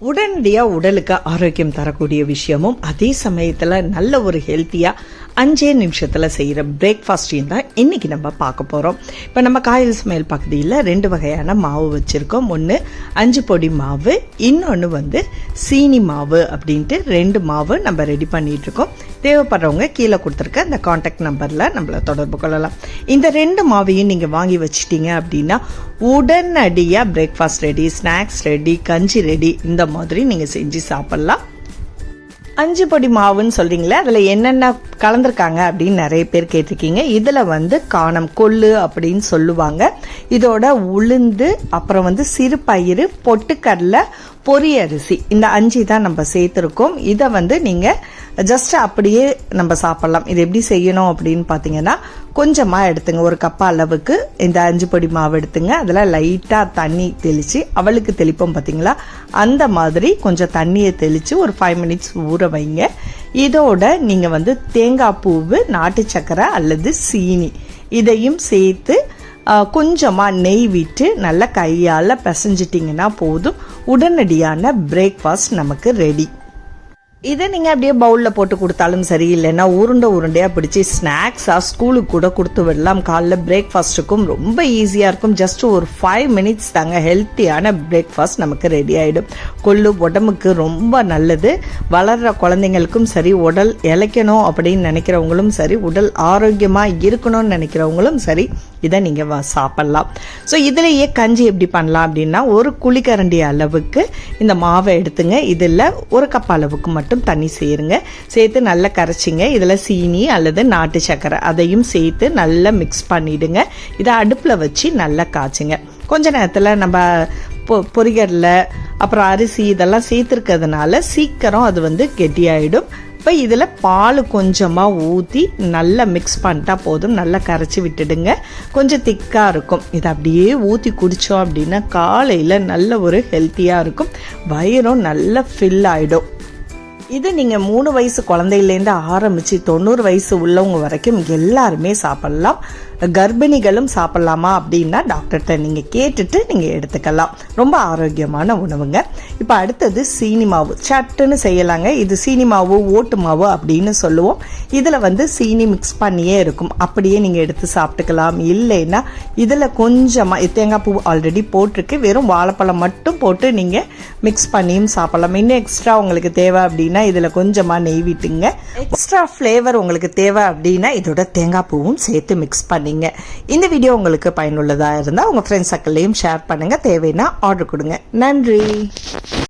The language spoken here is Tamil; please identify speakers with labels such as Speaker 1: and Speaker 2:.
Speaker 1: உடனடியாக உடலுக்கு ஆரோக்கியம் தரக்கூடிய விஷயமும் அதே சமயத்தில் நல்ல ஒரு ஹெல்த்தியாக அஞ்சே நிமிஷத்தில் செய்கிற பிரேக்ஃபாஸ்டையும் தான் இன்றைக்கி நம்ம பார்க்க போகிறோம் இப்போ நம்ம காயல் சமையல் பகுதியில் ரெண்டு வகையான மாவு வச்சுருக்கோம். ஒன்று அஞ்சு பொடி மாவு இன்னொன்று வந்து சீனி மாவு அப்படின்ட்டு ரெண்டு மாவு நம்ம ரெடி பண்ணிகிட்ருக்கோம் தேவைப்படுறவங்க கீழே கொடுத்துருக்க அந்த காண்டாக்ட் நம்பரில் நம்மளை தொடர்பு கொள்ளலாம். இந்த ரெண்டு மாவையும் நீங்கள் வாங்கி வச்சிட்டீங்க அப்படின்னா உடனடியாக பிரேக்ஃபாஸ்ட் ரெடி ஸ்நாக்ஸ் ரெடி கஞ்சி ரெடி இந்த மாதிரி நீங்கள் செஞ்சு சாப்பிட்லாம். அஞ்சு பொடி மாவுன்னு சொல்கிறீங்களே அதில் என்னென்ன கலந்துருக்காங்க அப்படின்னு நிறைய பேர் கேட்டிருக்கீங்க. இதில் வந்து காணம் கொள்ளு அப்படின்னு சொல்லுவாங்க. இதோட உளுந்து அப்புறம் வந்து சிறுபயிறு பொட்டுக்கடலை பொரிய அரிசி. இந்த அஞ்சு தான் நம்ம சேர்த்துருக்கோம். இதை வந்து நீங்கள் ஜஸ்ட் அப்படியே நம்ம சாப்பிட்லாம். இது எப்படி செய்யணும் அப்படின்னு பார்த்தீங்கன்னா கொஞ்சமாக எடுத்துங்க. ஒரு கப் அளவுக்கு இந்த அஞ்சு பொடி மாவு எடுத்துங்க. அதில் லைட்டாக தண்ணி தெளித்து அவளுக்கு தெளிப்போம் பார்த்தீங்களா? அந்த மாதிரி கொஞ்சம் தண்ணியை தெளித்து ஒரு ஃபைவ் மினிட்ஸ் ஊற வைங்க. இதோட நீங்கள் வந்து தேங்காய் பூவு நாட்டு சக்கரை அல்லது சீனி இதையும் சேர்த்து கொஞ்சமாக நெய் விட்டு நல்லா கையால் பிசைஞ்சிட்டிங்கன்னா போதும். உடனடியான பிரேக்ஃபாஸ்ட் நமக்கு ரெடி இதை நீங்கள் அப்படியே பவுலில் போட்டு கொடுத்தாலும் சரி இல்லைன்னா உருண்டை உருண்டையாக பிடிச்சி ஸ்நாக்ஸாக ஸ்கூலுக்கு கூட கொடுத்து விடலாம். காலைல பிரேக்ஃபாஸ்ட்டுக்கும் ரொம்ப ஈஸியாக இருக்கும். ஜஸ்ட் ஒரு ஃபைவ் மினிட்ஸ் தாங்க ஹெல்த்தியான பிரேக்ஃபாஸ்ட் நமக்கு ரெடி ஆகிடும் கொள்ளு உடம்புக்கு ரொம்ப நல்லது. வளர்கிற குழந்தைங்களுக்கும் சரி உடல் இழைக்கணும் அப்படின்னு நினைக்கிறவங்களும் சரி உடல் ஆரோக்கியமாக இருக்கணும்னு நினைக்கிறவங்களும் சரி இதை நீங்கள் சாப்பிட்லாம். ஸோ இதுலேயே கஞ்சி எப்படி பண்ணலாம் அப்படின்னா ஒரு குழிக்கரண்டி அளவுக்கு இந்த மாவை எடுத்துங்க. இதில் ஒரு கப் அளவுக்கு மட்டும் மட்டும் தண்ணி சேருங்க. சேர்த்து நல்லா கரைச்சிங்க. இதில் சீனி அல்லது நாட்டு சர்க்கரை அதையும் சேர்த்து நல்லா மிக்ஸ் பண்ணிவிடுங்க இதை அடுப்பில் வச்சு நல்லா காய்ச்சுங்க. கொஞ்ச நேரத்தில் நம்ம பொ பொரிகடலை அப்புறம் அரிசி இதெல்லாம் சேர்த்துருக்கிறதுனால சீக்கிரம் அது வந்து கெட்டியாயிடும். இப்போ இதில் பால் கொஞ்சமாக ஊற்றி நல்லா மிக்ஸ் பண்ணிட்டா போதும். நல்லா கரைச்சி விட்டுடுங்க. கொஞ்சம் திக்காக இருக்கும். இதை அப்படியே ஊற்றி குடித்தோம் அப்படின்னா காலையில் நல்ல ஒரு ஹெல்த்தியாக இருக்கும். வயிறும் நல்லா ஃபில் ஆகிடும் இது நீங்கள் மூணு வயசு குழந்தையிலேருந்து ஆரம்பித்து தொண்ணூறு வயசு உள்ளவங்க வரைக்கும் எல்லாருமே சாப்பிட்லாம். கர்ப்பிணிகளும் சாப்பிட்லாமா அப்படின்னா டாக்டர்கிட்ட நீங்கள் கேட்டுட்டு நீங்கள் எடுத்துக்கலாம். ரொம்ப ஆரோக்கியமான உணவுங்க. இப்போ அடுத்தது சீனி மாவு. சட்டுன்னு செய்யலாங்க. இது சீனி மாவு ஓட்டு மாவு அப்படின்னு சொல்லுவோம். இதில் வந்து சீனி மிக்ஸ் பண்ணியே இருக்கும். அப்படியே நீங்கள் எடுத்து சாப்பிட்டுக்கலாம். இல்லைன்னா இதில் கொஞ்சமாக தேங்காய் பூ ஆல்ரெடி போட்டிருக்கு. வெறும் வாழைப்பழம் மட்டும் போட்டு நீங்கள் மிக்ஸ் பண்ணியும் சாப்பிடலாம். இன்னும் எக்ஸ்ட்ரா உங்களுக்கு தேவை அப்படின்னா இதில் கொஞ்சமாக நெய் விட்டுங்க. எக்ஸ்ட்ரா ஃப்ளேவர் உங்களுக்கு தேவை அப்படின்னா இதோட தேங்காய் பூவும் சேர்த்து மிக்ஸ் பண்ணிங்க. இந்த வீடியோ உங்களுக்கு பயனுள்ளதாக இருந்தால் உங்கள் ஃப்ரெண்ட்ஸ் சர்க்கிள்லையும் ஷேர் பண்ணுங்கள் தேவைன்னா ஆர்டர் கொடுங்க. நன்றி.